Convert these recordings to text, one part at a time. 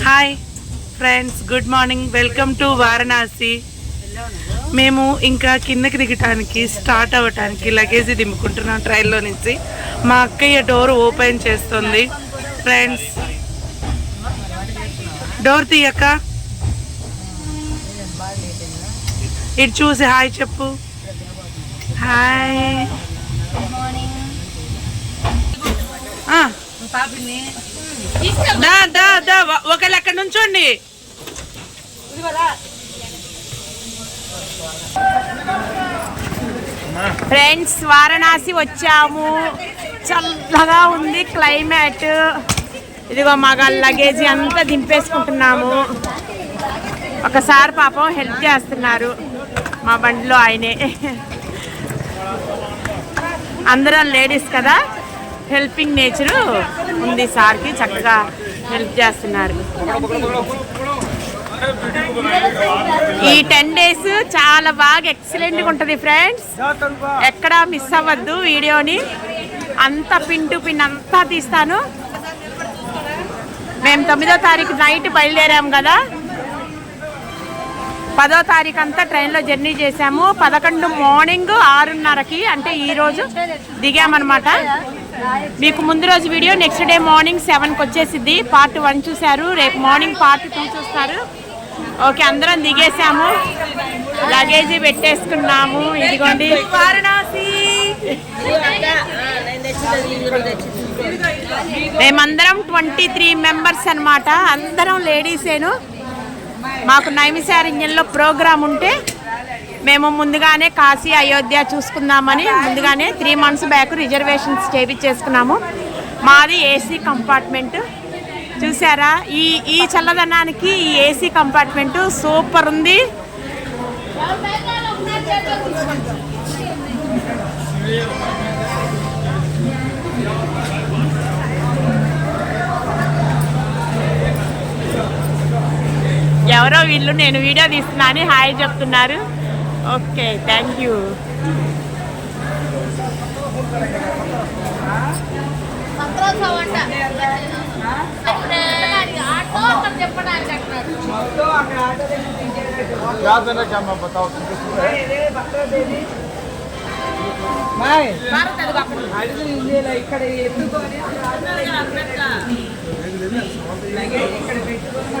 Hi friends good morning. Welcome to Varanasi. మేము ఇంకా కిందకి దిగటానికి స్టార్ట్ అవ్వటానికి లగేజ్ దింపుకుంటున్నాం ట్రైన్లో నుంచి. మా అక్కయ్య డోర్ ఓపెన్ చేస్తుంది. ఫ్రెండ్స్ డోర్ తీయక్క. ఇటు చూసి హాయ్ చెప్పు. హాయ్. దా దా దా ఒకళ్ళు అక్కడ నుంచోండి. ఫ్రెండ్స్ వారణాసి వచ్చాము. చల్లగా ఉంది క్లైమేట్. ఇదిగో మగ లగేజీ అంతా దింపేసుకుంటున్నాము. ఒకసారి పాపం హెల్ప్ చేస్తున్నారు. మా బండిలో ఆయనే. అందరం లేడీస్ కదా? హెల్పింగ్ నేచరు ఉంది సార్కి చక్కగా హెల్ప్ చేస్తున్నారు. ఈ టెన్ డేస్ చాలా బాగా ఎక్సలెంట్గా ఉంటుంది ఫ్రెండ్స్. ఎక్కడ మిస్ అవ్వద్దు వీడియోని. అంతా పిన్ టు పిన్ అంతా తీస్తాను. మేము తొమ్మిదో తారీఖు నైట్ బయలుదేరాము కదా. పదో తారీఖు అంతా ట్రైన్లో జర్నీ చేశాము. పదకొండు మార్నింగ్ ఆరున్నరకి అంటే ఈ రోజు దిగామన్నమాట. మీకు ముందు రోజు వీడియో నెక్స్ట్ డే మార్నింగ్ సెవెన్కి వచ్చేసిద్ది. పార్ట్ వన్ చూశారు. రేపు మార్నింగ్ పార్ట్ టూ చూస్తారు. ఓకే అందరం దిగేసాము లగేజీ పెట్టేసుకున్నాము. ఇదిగోండి. వారణాసి. మేమందరం ట్వంటీ త్రీ మెంబర్స్ అనమాట అందరం లేడీసేను. మాకు నైమిశారణ్యంలో ప్రోగ్రాం ఉంటే మేము ముందుగానే కాశీ అయోధ్య చూసుకుందామని ముందుగానే త్రీ మంత్స్ బ్యాక్ రిజర్వేషన్స్ చేయించేసుకున్నాము మాది ఏసీ కంపార్ట్మెంట్ చూసారా? ఈ ఈ చల్లదనానికి ఈ ఏసీ కంపార్ట్మెంట్ సూపర్ ఉంది. ఎవరో వీళ్ళు నేను వీడియో తీస్తున్నా అని హాయ్ చెప్తున్నారు. Okay thank you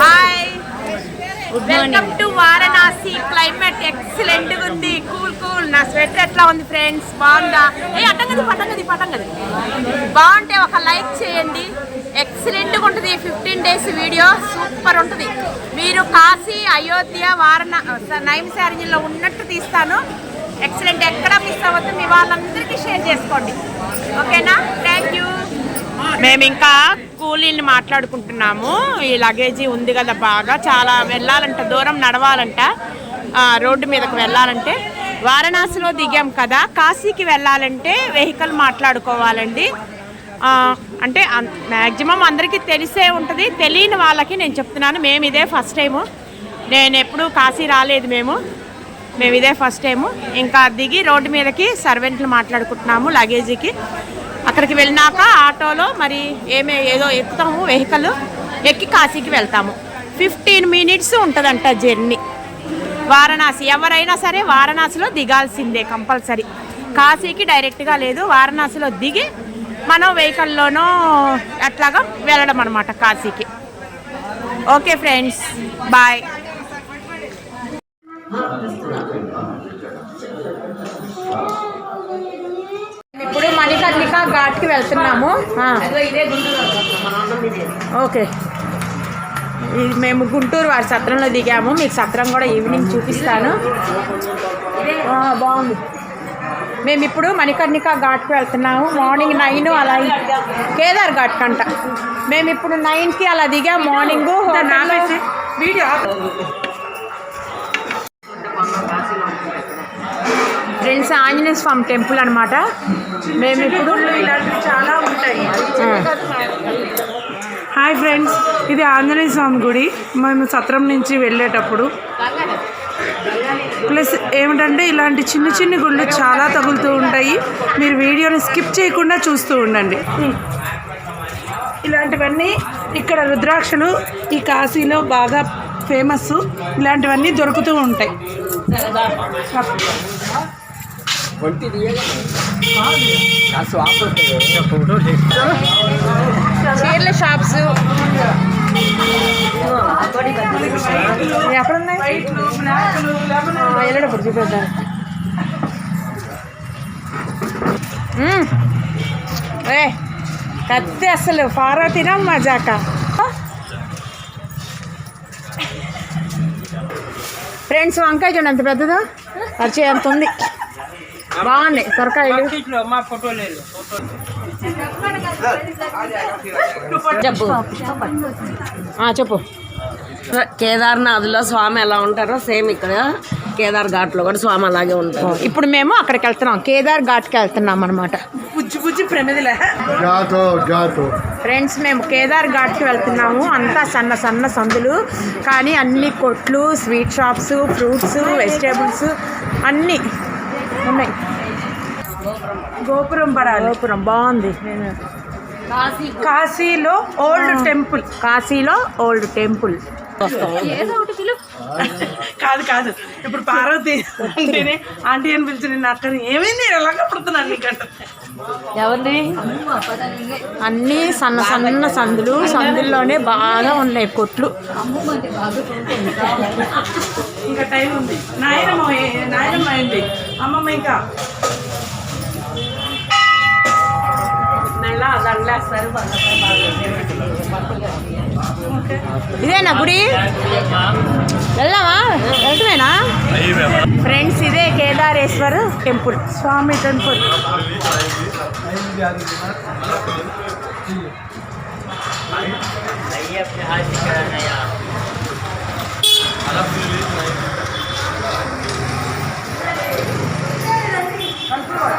hi welcome to Varanasi climate excellent ఉంది. కూల్ కూల్ నా స్వెటర్ ఎట్లా ఉంది ఫ్రెండ్స్ బాగుందా? ఏ అట్టంగది పట్టంగది పట్టంగది. బాగుంటే ఒక లైక్ చేయండి. ఎక్సలెంట్గా ఉంటుంది ఫిఫ్టీన్ డేస్ వీడియో సూపర్ ఉంటుంది. మీరు కాశీ అయోధ్య వారణ నైమిసారణ్యంలో ఉన్నట్టు తీస్తాను. ఎక్సలెంట్ ఎక్కడ మిస్ అవ్వద్దు మీ వాళ్ళందరికీ షేర్ చేసుకోండి. ఓకేనా థ్యాంక్ యూ మేము ఇంకా కూలీని మాట్లాడుకుంటున్నాము. ఈ లగేజీ ఉంది కదా బాగా. చాలా వెళ్ళాలంట దూరం నడవాలంట. రోడ్డు మీదకి వెళ్ళాలంటే. వారణాసిలో దిగాం కదా. కాశీకి వెళ్ళాలంటే వెహికల్ మాట్లాడుకోవాలండి. అంటే మ్యాక్సిమం అందరికీ తెలిసే ఉంటుంది. తెలియని వాళ్ళకి నేను చెప్తున్నాను. మేము ఇదే ఫస్ట్ టైము. నేను ఎప్పుడూ కాశీ రాలేదు మేము. మేము ఇదే ఫస్ట్ టైము. ఇంకా దిగి రోడ్డు మీదకి సర్వెంట్లు మాట్లాడుకుంటున్నాము లగేజీకి. అక్కడికి వెళ్ళినాక ఆటోలో మరి ఏమే ఏదో ఎక్కుతాము వెహికల్ ఎక్కి కాశీకి వెళ్తాము. ఫిఫ్టీన్ మినిట్స్ ఉంటుందంట జర్నీ. వారణాసి ఎవరైనా సరే వారణాసిలో దిగాల్సిందే కంపల్సరీ. కాశీకి డైరెక్ట్గా లేదు వారణాసిలో దిగి మనం వెహికల్లోనూ అట్లాగా వెళ్ళడం అనమాట కాశీకి. Okay friends bye. ఇప్పుడు మణికర్ణిక ఘాట్కి వెళ్తున్నాము. ఓకే. మేము గుంటూరు వారి సత్రంలో దిగాము. మీకు సత్రం కూడా ఈవినింగ్ చూపిస్తాను. బాగుంది. మేము ఇప్పుడు మణికర్ణిక ఘాట్కి వెళ్తున్నాము. మార్నింగ్ నైన్ అలా కేదార్ ఘాట్ కంట. మేము ఇప్పుడు నైన్కి అలా దిగాం morning video friends Anjaneya Swamy temple అనమాట మేము ఇప్పుడు ఇలాంటివి చాలా ఉంటాయి హాయ్ ఫ్రెండ్స్ ఇది ఆంజనేయ స్వామి గుడి. మేము సత్రం నుంచి వెళ్ళేటప్పుడు. ప్లస్ ఏమిటంటే ఇలాంటి చిన్న చిన్న గుళ్ళు చాలా తగులుతూ ఉంటాయి. మీరు వీడియోని స్కిప్ చేయకుండా చూస్తూ ఉండండి. ఇలాంటివన్నీ ఇక్కడ రుద్రాక్షలు ఈ కాశీలో బాగా ఫేమస్ ఇలాంటివన్నీ దొరుకుతూ ఉంటాయి. చీరల షాప్స్. ఎక్కడున్నాయి వెళ్ళేటప్పుడు చూపిద్దాం ఏ కత్తి అసలు ఫారా తినం మజాక ఫ్రెండ్స్ వంకాయ చూడండి ఎంత పెద్దదో? పరిచయం ఎంత ఉంది? బాగున్నాయి. సొరకాయలు చెప్పు. ఆ, చెప్పు. కేదార్నాథ్లో స్వామి ఎలా ఉంటారో సేమ్ ఇక్కడ. కేదార్ ఘాట్లో కూడా స్వామి అలాగే ఉంటారు. ఇప్పుడు మేము అక్కడికి వెళ్తున్నాం. కేదార్ ఘాట్కి వెళ్తున్నాం అనమాట బుజ్జి బుజ్జి ప్రమిదిలే. జాతో జాతో. ఫ్రెండ్స్ మేము కేదార్ ఘాట్కి వెళ్తున్నాము. అంతా సన్న సన్న సందులు. కానీ అన్ని కొట్లు స్వీట్ షాప్స్ ఫ్రూట్స్ వెజిటేబుల్స్ అన్నీ ఉన్నాయి. గోపురం పడాలి. గోపురం బాగుంది. కాశీలో ఓల్డ్ టెంపుల్. కాశీలో ఓల్డ్ టెంపుల్. కాదు కాదు. ఇప్పుడు పార్వతి అంటేనే ఆంటీ అని పిలిచి నిన్న అక్కని ఏమైంది? ఎలాగ పడుతున్నాను నీకంట? ఎవరిది అన్నీ సన్న సన్న సందులు. సందుల్లోనే బాగా ఉన్నాయి కొట్లు. ఇంకా టైం ఉంది. నాయనమ్మ నాయనమ్మ అయింది అమ్మమ్మ ఇంకా? ఇదేనా గుడి? వెళ్దామా? వెళ్తామేనా ఫ్రెండ్స్ ఇదే కేదారేశ్వర్ టెంపుల్. స్వామి టెంపుల్.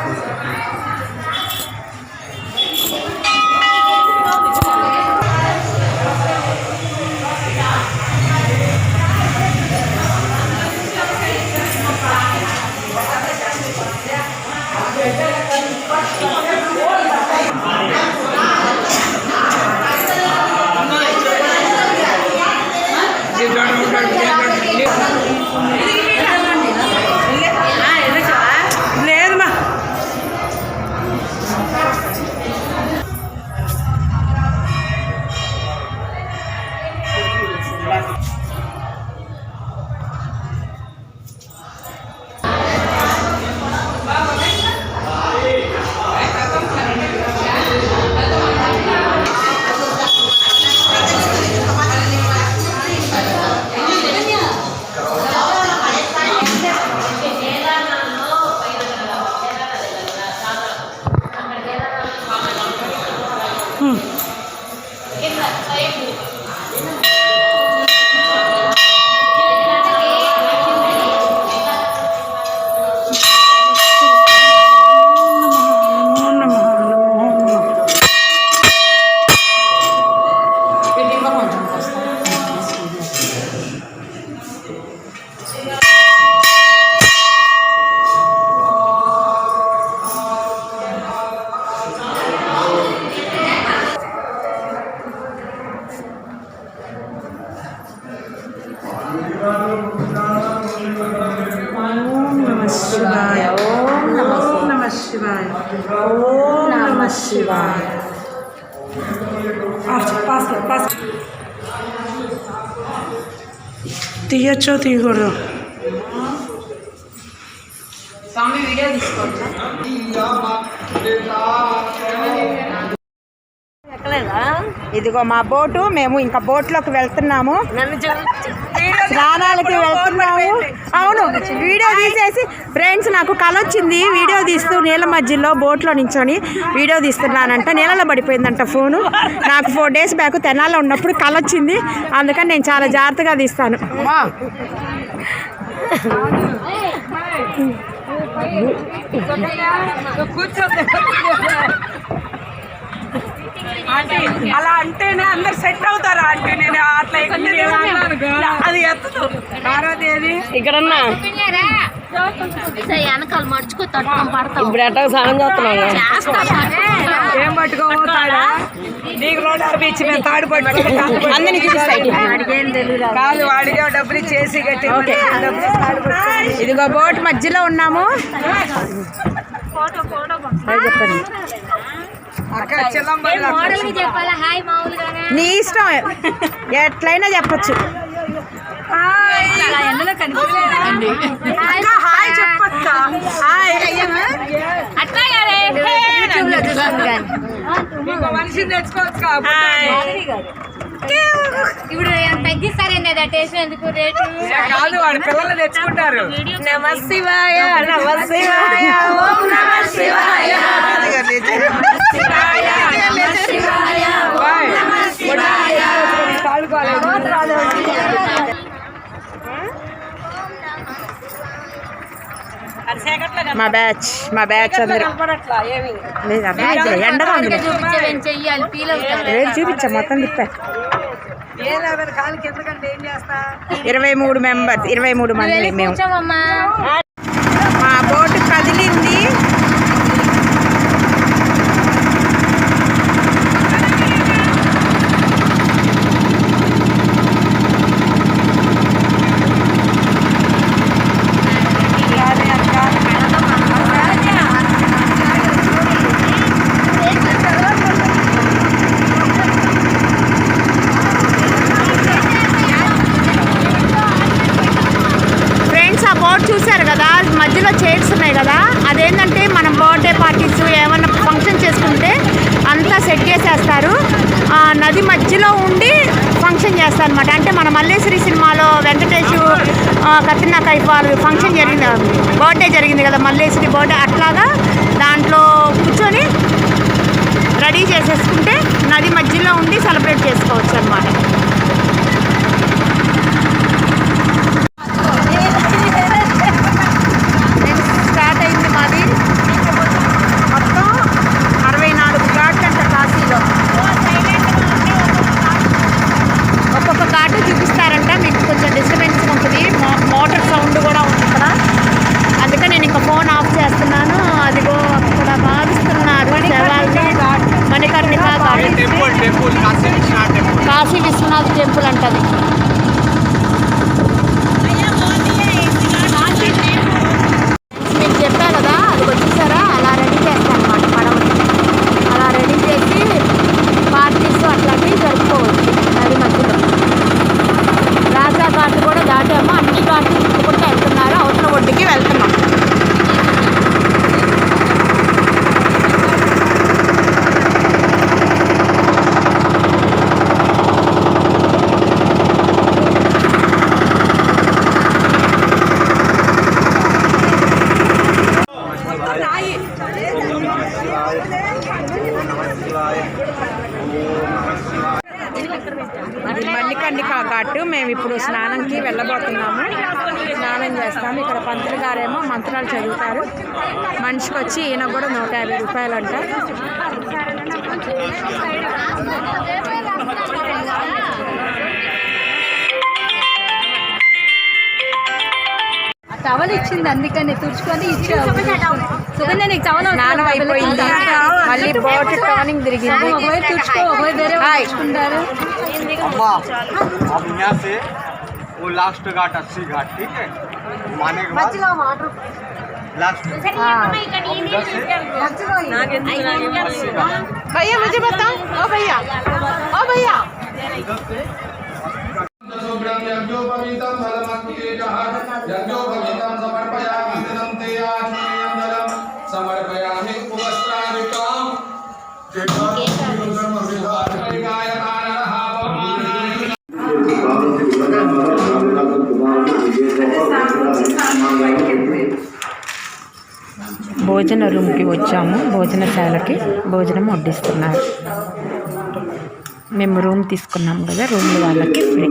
లేదు శివాయ పాస్ పాస్ తీయచ్చో తీయకూడదు ఎక్కలేదా ఇదిగో మా బోటు మేము ఇంకా బోట్లోకి వెళ్తున్నాము. స్నానాలకి వెళ్తున్నాము. అవును వీడియో తీసేసి ఫ్రెండ్స్ నాకు కల వచ్చింది. వీడియో తీస్తూ నీళ్ళ మధ్యలో బోట్లో నించొని వీడియో తీస్తున్నానంట. నీళ్ళలో పడిపోయిందంట ఫోను. నాకు ఫోర్ డేస్ బ్యాక్ తెనాల్లో ఉన్నప్పుడు కల వచ్చింది. అందుకని నేను చాలా జాగ్రత్తగా తీస్తాను. ఆంటీ అలా అంటేనే అందరు సెట్ అవుతారు ఆంటీ. నేను అట్లా ఎక్కడ అది ఎత్తదు. ఇక్కడన్నా. వెనకాల మడుచుకో తట్టుకొని పడతావు. ఇప్పుడు ఎట్టా స్నానం చేస్తున్నావు? ఏం అందరినీ చూపిస్తాయి కాదు వాడిగా డబ్బులు ఇచ్చేసి గట్టి ఇదిగో బోట్ మధ్యలో ఉన్నాము. అక్క నీ ఇష్టం. ఎట్లయినా చెప్పొచ్చు. అట్లా తగ్గిస్తారండి అది టేస్ట్ ఎందుకు రేటు కాదు వాడి పిల్లలు తెచ్చుకుంటారు. నమ శివాయ నమ శివాయ ఓం నమ శివాయ. మా బ్యాచ్ మా బ్యాచ్ అందరు. లేదు అర్థమైతే ఎండగా ఉంది. చూపించే చెయ్యాలి ఇరవై మూడు మెంబర్స్ ఇరవై మూడు మంది మేము. మా బోటు కదిలింది. ఫ్రెండ్స్ చూశారు కదా మధ్యలో చైర్స్ ఉన్నాయి కదా అదేంటంటే మనం బర్త్డే పార్టీస్ ఏమన్నా ఫంక్షన్ చేసుకుంటే అంతా సెట్ చేసేస్తారు. నది మధ్యలో ఉండి ఫంక్షన్ చేస్తారు అనమాట అంటే మన మల్లేశ్వరి సినిమాలో వెంకటేష్ కత్రినా కైఫ్ వాళ్ళు ఫంక్షన్ జరిగింది. బర్త్డే జరిగింది కదా మల్లేశ్వరి బర్త్డే అట్లాగా దాంట్లో కూర్చొని రెడీ చేసేసుకుంటే నది మధ్యలో ఉండి సెలబ్రేట్ చేసుకోవచ్చు అనమాట స్టార్ట్ అయింది మాది మొత్తం అరవై నాలుగు ఘాట్లు అంట కాశీలో ఒక్కొక్క ఘాటు చూపిస్తారంట మీకు కొంచెం డిస్టర్బెన్స్ ఉంటుంది మో- మోటార్ సౌండ్ కూడా ఉంది ఇక్కడ అందుకే నేను ఇంకా ఫోన్ ఆఫ్ చేస్తున్నాను అదిగో అక్కడ భావిస్తున్నారు శవాల్ని Manikarnika Ghat temple temple Kashi Vishwanath temple Kashi Vishwanath temple అంటది మీకు చెప్పా కదా అది వచ్చేసారా అలా రెడీ చేస్తాను అనమాట పడవని అలా రెడీ చేసి పార్టీస్ అట్లాంటివి జరుపుకోవచ్చు నది మధ్యలో రాజా ఘాట్ కూడా దాటాము అన్ని ఘాట్లు తిప్పుకుంటూ వెళ్తున్నారు అవతల ఒడ్డుకి వెళ్తున్నాం అది మల్లికర్ణిక ఘాటు మేము ఇప్పుడు స్నానంకి వెళ్ళబోతున్నాము. స్నానం చేస్తాము. ఇక్కడ పంతులు గారేమో మంత్రాలు చదువుతారు. మనిషికి వచ్చి ఈయన కూడా నూట యాభై రూపాయలు అంట టవల్ ఇచ్చింది అందుకని తుడుచుకొని ఇచ్చావు సుగంధ నీకు టవల్ స్నానం అయిపోయింది మళ్ళీ బోట్ టర్నింగ్ తిరిగింది ఒకవైపు తుడుచుకో ఒకవైపు వేరే వాళ్ళు హాయ్. తుడుచుకుంటారు अम्मा अब यहाँ से वो लास्ट घाट अस्सी घाट ठीक है माने के बाद लास्ट इधर से अस्सी घाट भैया मुझे बताओ ओ भैया ओ भैया భోజన రూమ్కి వచ్చాము. భోజనశాలకి భోజనం వడ్డిస్తున్నారు. మేము రూమ్ తీసుకున్నాము కదా రూమ్ వాళ్ళకి ఫ్రీ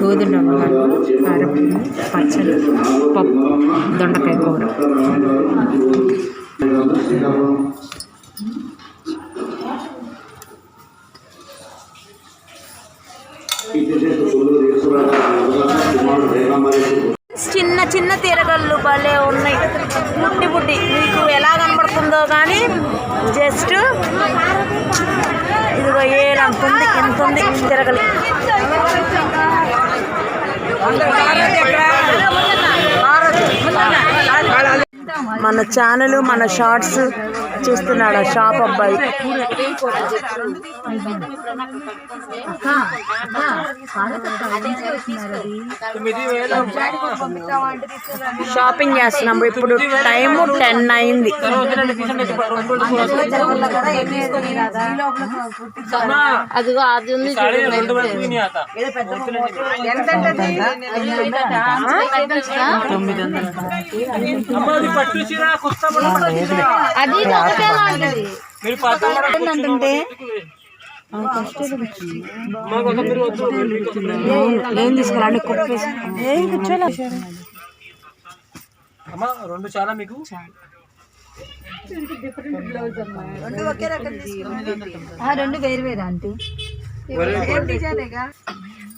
గోధుమ రవ్వ పచ్చడి పప్పు దొండకాయ కూర ఎంత ఉంది ఎంత ఉంది తిరగలి మన ఛానల్ మన షార్ట్స్ చూస్తున్నాడు ఆ షాప్ అబ్బాయి. షాపింగ్ చేస్తున్నాము ఇప్పుడు టైం టెన్ అయింది. అదిగో అది ఉంది అది అంటుంటే ఏం రెండు చాలా మీకు. ఆ రెండు వేరు వేరు ఆంటీ.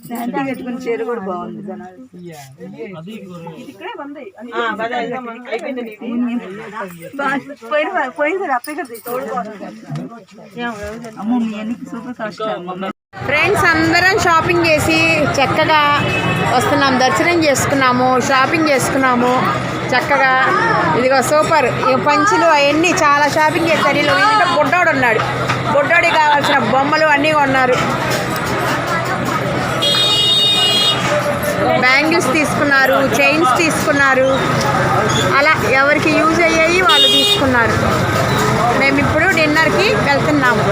శాంతి కట్టుకుని చీర కూడా బాగుంది ఫ్రెండ్స్ అందరం షాపింగ్ చేసి చక్కగా వస్తున్నాం. దర్శనం చేసుకున్నాము షాపింగ్ చేసుకున్నాము. చక్కగా ఇదిగో సూపర్. ఈ పంచులు అవన్నీ చాలా షాపింగ్ చేశారు. వీళ్ళు ఇంట్లో బుడ్డోడు ఉన్నాడు. బుడ్డోడికి కావాల్సిన బొమ్మలు అన్నీ కొన్నారు. బ్యాంగిల్స్ తీసుకున్నారు చైన్స్ తీసుకున్నారు. అలా ఎవరికి యూజ్ అయ్యాయి వాళ్ళు తీసుకున్నారు. మేము ఇప్పుడు డిన్నర్కి వెళ్తున్నాము.